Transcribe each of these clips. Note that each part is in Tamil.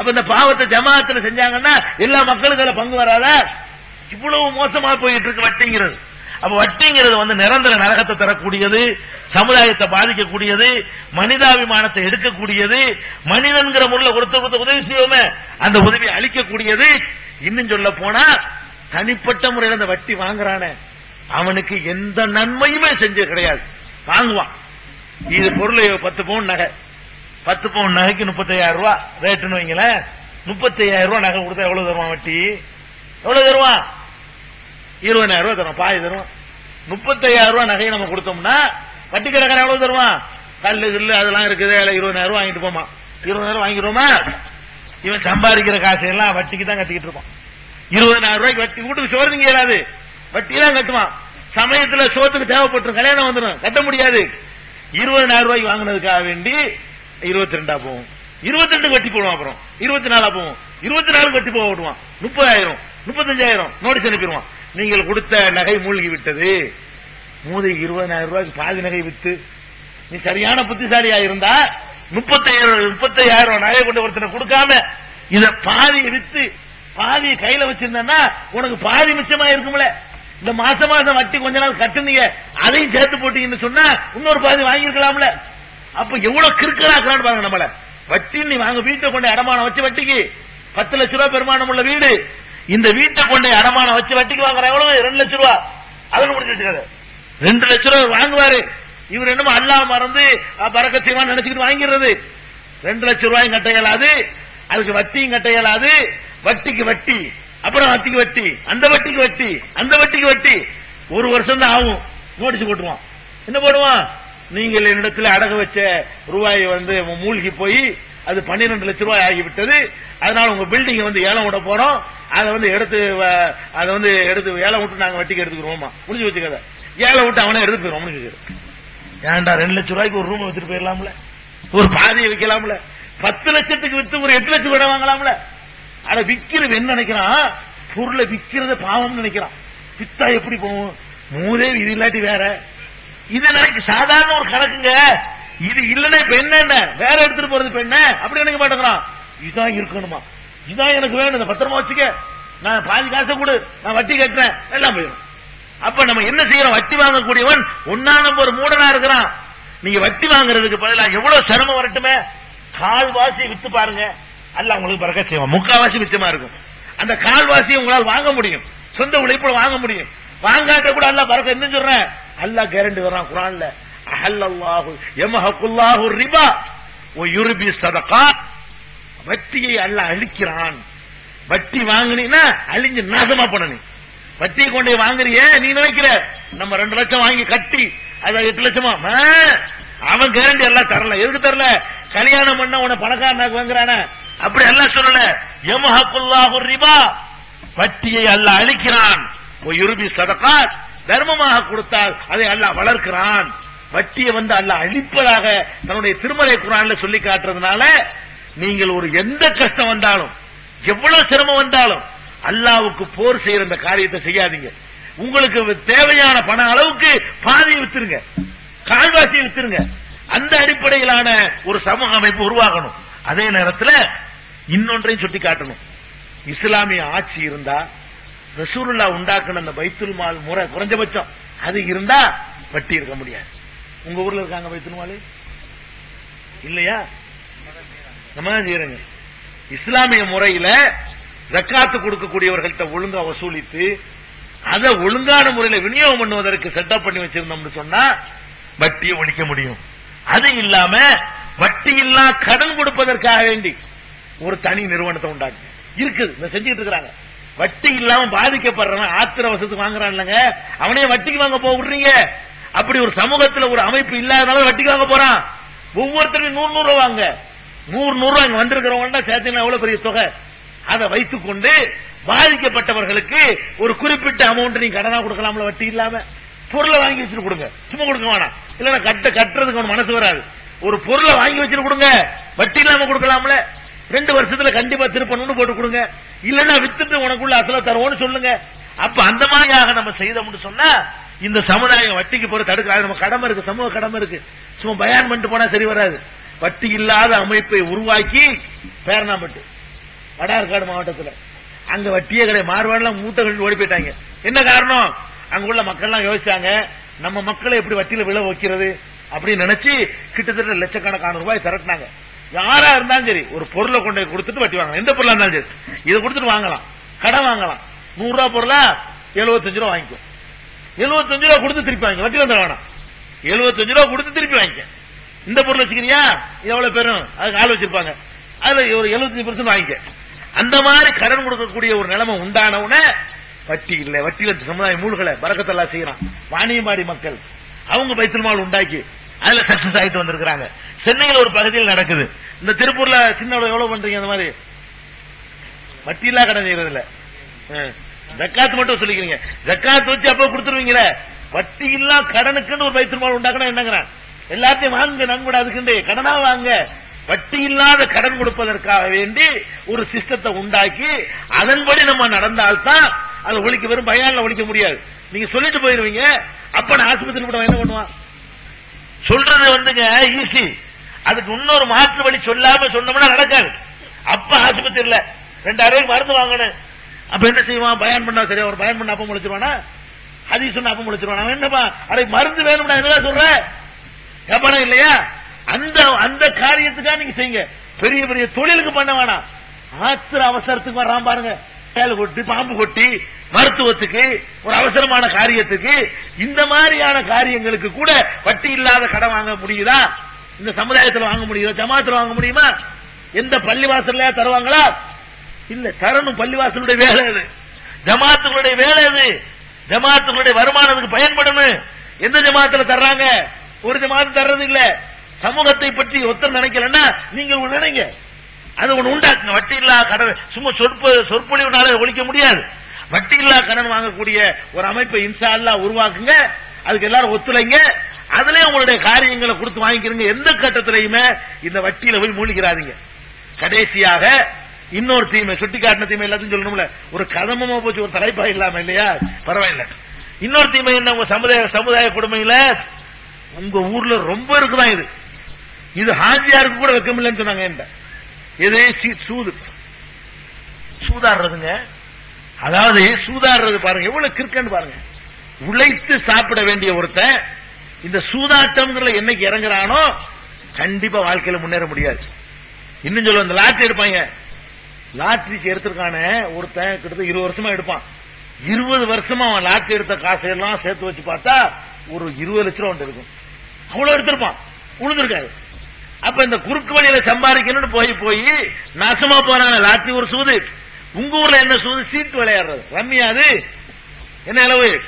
அப்ப இந்த பாவத்தை ஜமாத்துல செஞ்சாங்கன்னா எல்லா மக்களுக்கு அதுல பங்கு வராதா? இவ்வளவு மோசமா போயிட்டு இருக்கு வட்டிங்கிறது. அப்ப வட்டிங்கிறது வந்து நிரந்தர நரகத்தை தரக்கூடியது சமுதாயத்தை பாதிக்கக்கூடியது மனிதாபிமானத்தை எடுக்கக்கூடியது மனிதன்கிற முறையில் ஒருத்தர் ஒருத்தர் உதவி செய்வோமே அந்த உதவியை அளிக்கக்கூடியது. இன்னும் சொல்ல போனா தனிப்பட்ட முறையில் அந்த வட்டி வாங்குறானே. அவனுக்கு எந்த நன்மையுமே செஞ்சது கிடையாது. வாங்குவான். இது பொருள் பத்து பவுன் நகை. பத்து பவுன் நகைக்கு முப்பத்தையாயிரம் ரூபா. ரேட்டுன்னு வைங்களேன். முப்பத்தையாயிரம் ரூபா நகை கொடுத்தா எவ்வளவு தருவான் வட்டி? எவ்வளவு தருவான்? இருபதாயிரம் ரூபாய் தரும் பாதி தருவான். முப்பத்தையாயிரம் ரூபாய் நகையை நம்ம கொடுத்தோம்னா வட்டி கடைக்காரன் எவ்வளவு தருவான்? கல்லு கில்லு அதெல்லாம் இருக்குது. அதுல இருபதாயிரம் ரூபாய் வாங்கிட்டு போமா. இருபதாயிரம் வாங்கிடுவோமா? இவன் சம்பாதிக்கிற காசு எல்லாம் வட்டிக்கு தான் கட்டிக்கிட்டு இருப்பான். இருபதாயிரம் ரூபாய்க்கு வட்டி வீட்டுக்கு சோறு நீங்க ஏறாது. வட்டி தான் கட்டுவான். சமயத்துல சோத்துக்கு தேவைப்பட்டுரும் கல்யாணம் வந்துடும். கட்ட முடியாது. இருபதாயிரம் ரூபாய்க்கு வாங்கினதுக்காக வேண்டி இருபத்தி ரெண்டா போகும். இருபத்தி ரெண்டு கட்டி போடுவான் அப்புறம். இருபத்தி நாலா போகும். இருபத்தி நாலு கட்டி போக விடுவான் முப்பதாயிரம் முப்பத்தஞ்சாயிரம் நோட்டீஸ் அனுப்பிடுவான். நீங்கள் கொடுத்த நகை மூழ்கி விட்டது மூதை இருபதாயிரம் ரூபாய்க்கு பாதி நகை வித்து நீ சரியான புத்திசாலியா இருந்தா முப்பத்தாயிரம் முப்பத்தாயிரம் நகை கொண்டு ஒருத்தனை கொடுக்காம இத பாதியை வித்து பாதியை கையில வச்சிருந்தா உனக்கு பாதி மிச்சமா இருக்கும்ல. இந்த மாசம் மாசம் வட்டி கொஞ்ச நாள் கட்டுனீங்க. அதையும் சேர்த்து போட்டீங்கன்னு சொன்னா இன்னொரு பாதி வாங்கியிருக்கலாம்ல. அப்ப எவ்வளவு கிறுக்கலாக்குறான்னு பாருங்க நம்மள. வட்டின்னு நீ வாங்க வீட்டை கொண்டு அடமானம் வச்சு வட்டிக்கு. பத்து லட்ச ரூபாய் பெருமானம் உள்ள வீடு. இந்த வீட்டை கொண்டு அடமானம் வச்சு வட்டிக்கு வாங்குற எவ்வளவு? ரெண்டு லட்ச ரூபா. அதில் முடிஞ்சு வச்சுக்காரு ரெண்டு லட்ச ரூபாய் வாங்குவாரு. இவர் என்னமோ அல்லாஹ் மறந்து பறக்க செய்வான்னு நினைச்சுக்கிட்டு வாங்கிடுறது. ரெண்டு லட்சம் ரூபாயும் கட்ட இயலாது. அதுக்கு வட்டியும் கட்ட இயலாது. வட்டிக்கு வட்டி. அப்புறம் வட்டிக்கு வட்டி. அந்த வட்டிக்கு வட்டி. அந்த வட்டிக்கு வட்டி. ஒரு வருஷம் தான் ஆகும். நோட்டீஸ் போட்டுருவான். என்ன போடுவான்? நீங்கள் என்னிடத்தில் அடகு வச்ச ரூபாய் வந்து மூழ்கி போய் அது பன்னிரெண்டு லட்சம் ரூபாய் ஆகிவிட்டது. அதனால உங்க பில்டிங் வந்து ஏலம் விட போறோம். அதை வந்து எடுத்து வ- அதை வந்து எடுத்து ஏலம் விட்டு நாங்க வட்டிக்கு எடுத்துக்கிறோமா முடிஞ்சு வச்சுக்கத ஏலம் விட்டு அவனே எடுத்து போயிடும் முடிஞ்சு ஏன்டா ரெண்டு லட்சம் ரூபாய்க்கு ஒரு ரூம் வச்சுட்டு போயிடலாம்ல? ஒரு பாதையை வைக்கலாம்ல? பத்து லட்சத்துக்கு வித்து ஒரு எட்டு லட்சம் கூட வாங்கலாம்ல? ஆனா விக்கிறது என்ன நினைக்கிறான்? பொருளை விக்கிறது பாவம்னு நினைக்கிறான். வித்தா எப்படி போகும்? மூதே இது இல்லாட்டி வேற. இது நினைக்க சாதாரண ஒரு கணக்குங்க. இது இல்லைன்னா இப்ப என்ன வேற எடுத்துட்டு போறது இப்ப என்ன? அப்படி எனக்கு மாட்டேங்கிறான். இதான் இருக்கணுமா? இதான் எனக்கு வேணும். பத்திரமா வச்சுக்க. நான் பாதி காசை கொடு. நான் வட்டி கட்டுறேன். எல்லாம் போயிடும். அப்ப நம்ம என்ன செய்யறோம்? வட்டி வாங்கக்கூடியவன் ஒன்னா நம்ம ஒரு மூடனா இருக்கிறான். நீங்க வட்டி வாங்குறதுக்கு பதிலா எவ்வளவு சிரமம் வரட்டுமே? கால்வாசி வித்து பாருங்க. அல்ல உங்களுக்கு பறக்க செய்வான். முக்காவாசி வித்தமா இருக்கும். அந்த கால்வாசி உங்களால் வாங்க முடியும். சொந்த உழைப்பு வாங்க முடியும். வாங்காட்ட கூட அல்ல பறக்க. என்ன சொல்றேன். அல்லாஹ் கேரண்டி வர்றான் குரான்ல. அஹல்லாஹு எமஹகுல்லாஹு ரிபா. ஓ யுருபி சதகா. வட்டியை அல்லாஹ் அழிக்கிறான். வட்டி வாங்குனீன்னா அழிஞ்சு நாசமா பண்ணணும் நீ வட்டியை கொண்டு போய் நீ நினைக்கிற? நம்ம ரெண்டு லட்சம் வாங்கி கட்டி அது எட்டு லட்சமா? அவன் கேரண்டி எல்லாம் தரல. எதுக்கு தரல? கல்யாணம் பண்ண உன பணக்காரனாக்கு வாங்குறான. அப்படி எல்லாம் சொல்லல. எமஹகுல்லாஹு ரிபா. வட்டியை அல்லாஹ் அழிக்கிறான். யுருபி சதகாத் தர்மமாக கொடுத்தால் அதை அல்லாஹ் வளர்க்கிறான். வட்டியை வந்து அல்லாஹ் அழிப்பதாக தன்னுடைய திருமலை குரான்ல சொல்லி காட்டுறதுனால நீங்கள் ஒரு எந்த கஷ்டம் வந்தாலும் எவ்வளவு சிரமம் வந்தாலும் அல்லாவுக்கு போர் செய்யற இந்த காரியத்தை செய்யாதீங்க. உங்களுக்கு தேவையான பண அளவுக்கு பாதி வித்துருங்க. கால்வாசியை வித்துருங்க. அந்த அடிப்படையிலான ஒரு சமூக அமைப்பு உருவாகணும். அதே நேரத்தில் இன்னொன்றையும் சுட்டி காட்டணும் இஸ்லாமிய ஆட்சி இருந்தா ரசூருல்லா உண்டாக்குன அந்த பைத்துல் மால் முறை குறைஞ்சபட்சம். அது இருந்தா வட்டி இருக்க முடியாது. உங்க ஊர்ல இருக்காங்க பைத்துல் மாலு? இல்லையா? நம்ம தான் இஸ்லாமிய முறையில ஜக்காத்து கொடுக்கக்கூடியவர்கள்ட்ட ஒழுங்கா வசூலித்து அதை ஒழுங்கான முறையில விநியோகம் பண்ணுவதற்கு செட்டப் பண்ணி வச்சிருந்தோம்னு சொன்னா வட்டியை ஒழிக்க முடியும். அது இல்லாம வட்டி இல்லா கடன் கொடுப்பதற்காக வேண்டி ஒரு தனி நிறுவனத்தை உண்டாக்கு இருக்குது. இந்த செஞ்சுட்டு இருக்கிறாங்க. வட்டி இல்லாம பாதிக்கப்படுறவன் ஆத்திர வசத்து வாங்குறான் இல்லைங்க? அவனே வட்டிக்கு வாங்க போக விடுறீங்க. அப்படி ஒரு சமூகத்துல ஒரு அமைப்பு இல்லாதனால வட்டிக்கு வாங்க போறான். ஒவ்வொருத்தரும் நூறு நூறு வாங்க. நூறு நூறு ரூபா வந்திருக்கிறவங்க சேர்த்தீங்கன்னா எவ்வளவு பெரிய தொகை? அதை வைத்துக் கொண்டு பாதிக்கப்பட்டவர்களுக்கு ஒரு குறிப்பிட்ட அமௌண்ட் நீங்க கடனா கொடுக்கலாம்ல வட்டி இல்லாம? பொருளை வாங்கி வச்சுட்டு கொடுங்க. சும்மா கொடுக்க வேணாம். இல்லன்னா கட்ட கட்டுறதுக்கு ஒன்று மனசு வராது. ஒரு பொருளை வாங்கி வச்சுட்டு கொடுங்க. வட்டி இல்லாம கொடுக்கலாம்ல. ரெண்டு வருஷத்துல கண்டிப்பா திருப்பணும்னு போட்டு கொடுங்க. இல்லன்னா வித்துட்டு உனக்குள்ள அசல தருவோம்னு சொல்லுங்க. அப்ப அந்த மாதிரியாக நம்ம செய்தோம்னு சொன்னா இந்த சமுதாயம் வட்டிக்கு போற தடுக்கிறாங்க நம்ம கடமை இருக்கு சமூக கடமை இருக்கு. சும்மா பயான் பண்ணிட்டு போனா சரி வராது. வட்டி இல்லாத அமைப்பை உருவாக்கி பேரணாம்பட்டு. வடார்காடு மாவட்டத்துல. அங்க வட்டியே கிடையாது. மார்வாடெல்லாம் மூத்த கட்டி ஓடி போயிட்டாங்க. என்ன காரணம்? அங்க உள்ள மக்கள்லாம் யோசிச்சாங்க நம்ம மக்களை எப்படி வட்டியில விழ வைக்கிறது அப்படின்னு நினைச்சு கிட்டத்தட்ட லட்சக்கணக்கான ரூபாய் திரட்டினாங்க. யாரா இருந்தாலும் சரி ஒரு பொருளை கொண்டு போய் கொடுத்துட்டு வட்டி வாங்கலாம். எந்த பொருளா இருந்தாலும் சரி. இதை கொடுத்துட்டு வாங்கலாம். கடன் வாங்கலாம். நூறு ரூபா பொருளா எழுபத்தஞ்சு ரூபா வாங்கிக்கும் எழுபத்தஞ்சு ரூபா கொடுத்து திருப்பி வாங்க வட்டி வந்துட வேணாம். எழுபத்தஞ்சு ரூபா கொடுத்து திருப்பி வாங்கிக்க. இந்த பொருள் வச்சுக்கிறியா? எவ்வளவு பேரும் அதுக்கு ஆள் வச்சிருப்பாங்க. அதுல ஒரு எழுபத்தஞ்சு பெர்சன்ட் வாங்கிக்க. அந்த மாதிரி கடன் கொடுக்கக்கூடிய ஒரு நிலைமை உண்டானவுன வட்டி இல்ல. வந்து சமுதாய மூழ்களை பறக்கத்தெல்லாம் செய்யறான் வாணியம்பாடி மக்கள் அவங்க பைத்தல் மால் உண்டாக்கி அதுல சக்சஸ் ஆயிட்டு வந்திருக்கிறாங்க. சென்னையில் ஒரு பகுதியில் நடக்குது. இந்த திருப்பூர்ல சின்ன எவ்வளவு பண்றீங்க அந்த மாதிரி? வட்டி இல்லா கடன் செய்யறது இல்ல ஜக்காத் மட்டும் சொல்லிக்கிறீங்க. ஜக்காத்து வச்சு அப்ப கொடுத்துருவீங்களே. வட்டி இல்லா கடனுக்குன்னு ஒரு பைத்திருமாள் உண்டாக்கணும் என்னங்கிறான்? எல்லாத்தையும் வாங்க நன்கூட அதுக்குண்டு. கடனா வாங்க. வட்டி இல்லாத கடன் கொடுப்பதற்காக வேண்டி ஒரு சிஸ்டத்தை உண்டாக்கி அதன்படி நம்ம நடந்தால்தான் அதை ஒழிக்க வெறும் பயான்ல ஒழிக்க முடியாது. நீங்க சொல்லிட்டு போயிருவீங்க அப்ப நான் ஆஸ்பத்திரி கூட என்ன பண்ணுவான்? சொல்றது வந்துங்க ஈஸி அதுக்கு இன்னொரு மாற்று வழி சொல்லாம சொன்னோம்னா நடக்காது. அப்ப ஆஸ்பத்திரியில ரெண்டாயிரம் மருந்து வாங்கணும். அப்ப என்ன செய்வான்? பயன் பண்ணா சரியா ஒரு பயன் பண்ண அப்ப முடிச்சிருவானா ஹதீஸ் சொன்ன அப்ப முளைச்சிருவானா? என்னப்பா? அரை மருந்து வேணும்னா என்ன சொல்ற? கபனம் இல்லையா? அந்த அந்த காரியத்துக்காக நீங்க செய்யுங்க. பெரிய பெரிய தொழிலுக்கு பண்ண வேணாம். ஆத்திர அவசரத்துக்கு வர்றான் பாருங்க. வேலை கொட்டி பாம்பு கொட்டி மருத்துவத்துக்கு ஒரு அவசரமான காரியத்துக்கு இந்த மாதிரியான காரியங்களுக்கு கூட வட்டி இல்லாத கடன் வாங்க முடியுதா? இந்த சமுதாயத்தில் வாங்க முடியுதா? ஜமாத்தில் வாங்க முடியுமா? எந்த பள்ளிவாசல்ல தருவாங்களா? இல்ல தரணும் பள்ளிவாசலுடைய வேலை அது. ஜமாத்துகளுடைய வேலை அது. ஜமாத்துகளுடைய வருமானத்துக்கு பயன்படணும். எந்த ஜமாத்துல தர்றாங்க? ஒரு ஜமாத்து தர்றது இல்ல. சமூகத்தை பற்றி ஒருத்தர் நினைக்கலன்னா நீங்க ஒண்ணு நினைங்க. அது ஒண்ணு உண்டாக்குங்க. வட்டி இல்லா கடன் சும்மா சொற்ப சொற்பொழிவுனால ஒழிக்க முடியாது. வட்டி இல்லா கடன் வாங்கக்கூடிய ஒரு அமைப்பை இன்சா அல்லா உருவாக்குங்க. அதுக்கு எல்லாரும் ஒத்துழைங்க. அதுல உங்களுடைய காரியங்களை கொடுத்து வாங்கிக்கிறீங்க. எந்த கட்டத்திலையுமே இந்த வட்டியில போய் மூழ்கிறாதீங்க. கடைசியாக இன்னொரு தீமை சுட்டிக்காட்டின தீமை எல்லாத்தையும் சொல்லணும்ல. ஒரு கதமமா போச்சு ஒரு தலைப்பா இல்லாம இல்லையா? பரவாயில்ல. இன்னொரு தீமை என்ன? உங்க சமுதாய சமுதாய கொடுமையில உங்க ஊர்ல ரொம்ப இருக்குதான் இது? இது ஹாஜியாருக்கு கூட வெக்கமில்லைன்னு சொன்னாங்க என்ன எது சூது. சூதாடுறதுங்க. அதாவது சூதாடுறது பாருங்க. எவ்வளவு கிறுக்கன்னு பாருங்க. உழைத்து சாப்பிட வேண்டிய ஒருத்தன் இந்த சூதாட்டம்ங்கிறதுல என்னைக்கு இறங்குறானோ கண்டிப்பா வாழ்க்கையில முன்னேற முடியாது. இன்னும் சொல்லுவோம் இந்த லாட்டரி எடுப்பாங்க. லாட்டரிக்கு எடுத்திருக்கான ஒருத்தன் கிட்டத்தட்ட இருபது வருஷமா எடுப்பான். இருபது வருஷமா அவன் லாட்டரி எடுத்த காசையெல்லாம் சேர்த்து வச்சு பார்த்தா ஒரு இருபது லட்சம் ரூபா இருக்கும். அவ்வளவு எடுத்திருப்பான். உழுந்திருக்காரு. அப்ப இந்த குறுக்கு வழியில சம்பாதிக்கணும்னு போய் போய் நாசமா போறாங்க லாட்டரி ஒரு சூது. உங்க ஊர்ல என்ன சூது? சீட்டு விளையாடுறது. ரம்மியா அது. என்ன அளவு?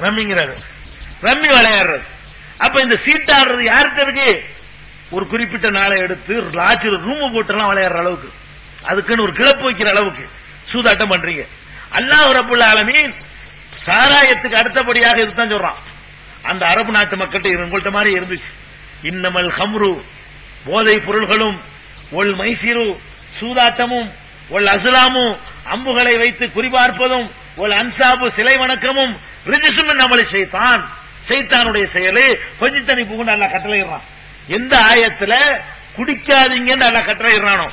ரம்மிங்கிறாரு. ரம்மி விளையாடுறது. அப்ப இந்த சீட்டு ஆடுறது யாருக்கு இருக்கு? ஒரு குறிப்பிட்ட நாளை எடுத்து லாட்ஜில் ரூம் போட்டுலாம் விளையாடுற அளவுக்கு. அதுக்குன்னு ஒரு கிளப்பு வைக்கிற அளவுக்கு. சூதாட்டம் பண்றீங்க. அல்லாஹ் ரப்புல் ஆலமீன் சாராயத்துக்கு அடுத்தபடியாக இதுதான் சொல்றான். அந்த அரபு நாட்டு மக்கள்கிட்ட உங்கள்ட்ட மாதிரி இருந்துச்சு. இன்னமல் ஹம்ரு போதை பொருள்களும் ஒல் மைசீரு சூதாட்டமும் ஒல் அசுலாமும் அம்புகளை வைத்து குறிபார்ப்பதும் ஒல் அன்சாபு சிலை வணக்கமும் ரிஜிசுமன் நம்மளை செய்தான் சைத்தானுடைய செயலு கொஞ்சம் தண்ணி புகுண்டு அல்ல கட்டளையிடுறான். எந்த ஆயத்துல குடிக்காதீங்கன்னு அல்ல கட்டளையிடுறானோ?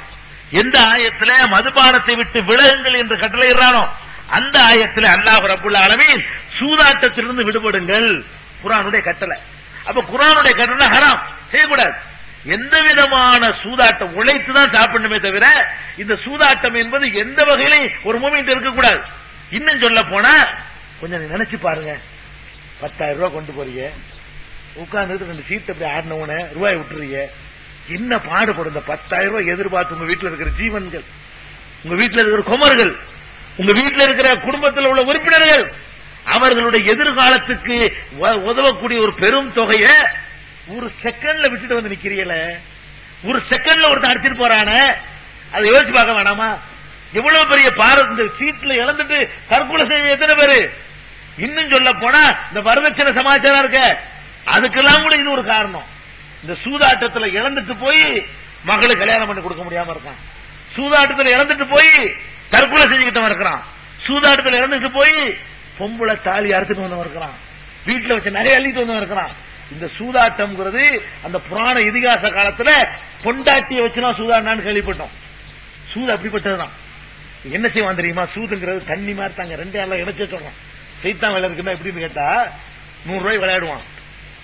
எந்த ஆயத்துல மதுபானத்தை விட்டு விலகுங்கள் என்று கட்டளையிடுறானோ? அந்த ஆயத்துல அல்லாஹ் ரப்புல் அளவில் சூதாட்டத்திலிருந்து விடுபடுங்கள். குரானுடைய கட்டளை. அப்ப குரானுடைய கட்டளை ஹராம். செய்யக்கூடாது. எந்த விதமான சூதாட்டம்? உழைத்து தான் சாப்பிடணுமே தவிர இந்த சூதாட்டம் என்பது எந்த வகையிலும் ஒரு மூமெண்ட் இருக்கக்கூடாது. இன்னும் சொல்ல போனா கொஞ்சம் நினைச்சு பாருங்க. பத்தாயிரம் ரூபாய் கொண்டு போறீங்க. உட்கார்ந்துட்டு ரெண்டு சீட் அப்படி ஆடினவன ரூபாய் விட்டுறீங்க. என்ன பாடுபடும் இந்த பத்தாயிரம் ரூபாய் எதிர்பார்த்து உங்க வீட்டில் இருக்கிற ஜீவன்கள்? உங்க வீட்டில் இருக்கிற குமர்கள்? உங்க வீட்டில் இருக்கிற குடும்பத்தில் உள்ள உறுப்பினர்கள்? அவர்களுடைய எதிர்காலத்துக்கு உதவக்கூடிய ஒரு பெரும் தொகையை ஒரு செகண்ட்ல விட்டுட்டு வந்து நிக்கிறீங்கள. ஒரு செகண்ட்ல ஒருத்தன் அடிச்சிட்டு போறான. அதை யோசிச்சு பார்க்க வேணாமா? எவ்வளவு பெரிய பாரத் இந்த சீட்ல இழந்துட்டு தற்கொலை செய்ய எத்தனை பேரு? இன்னும் சொல்ல போனா இந்த வரதட்சணை சமாச்சாரம் இருக்க. அதுக்கெல்லாம் கூட இது ஒரு காரணம். இந்த சூதாட்டத்துல இழந்துட்டு போய் மகளுக்கு கல்யாணம் பண்ணி கொடுக்க முடியாம இருக்கான். சூதாட்டத்துல இழந்துட்டு போய் தற்கொலை செஞ்சுக்கிட்டவன் இருக்கிறான். சூதாட்டத்துல இழந்துட்டு போய் பொம்பளை தாலி அறுத்துட்டு வந்தவன் இருக்கிறான். வீட்டுல வச்சு நிறைய அள்ளிட்டு வந்தவன் இருக்கிறான். இந்த சூதாட்டம்ங்கிறது அந்த புராண இதிகாச காலத்துல பொண்டாட்டியை வச்சுனா சூதாடினான்னு கேள்விப்பட்டோம். சூது அப்படிப்பட்டதுதான். என்ன செய்வான் தெரியுமா? சூதுங்கிறது தண்ணி மாதிரி தாங்க. ரெண்டு ஆள்ல இணைச்சு சொல்றான் சைத்தான் வேலை இருக்குன்னா எப்படின்னு கேட்டா நூறு ரூபாய் விளையாடுவான்.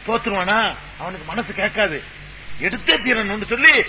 தோத்துருவானா? அவனுக்கு மனசு கேட்காது. எடுத்தே தீரணும்னு சொல்லி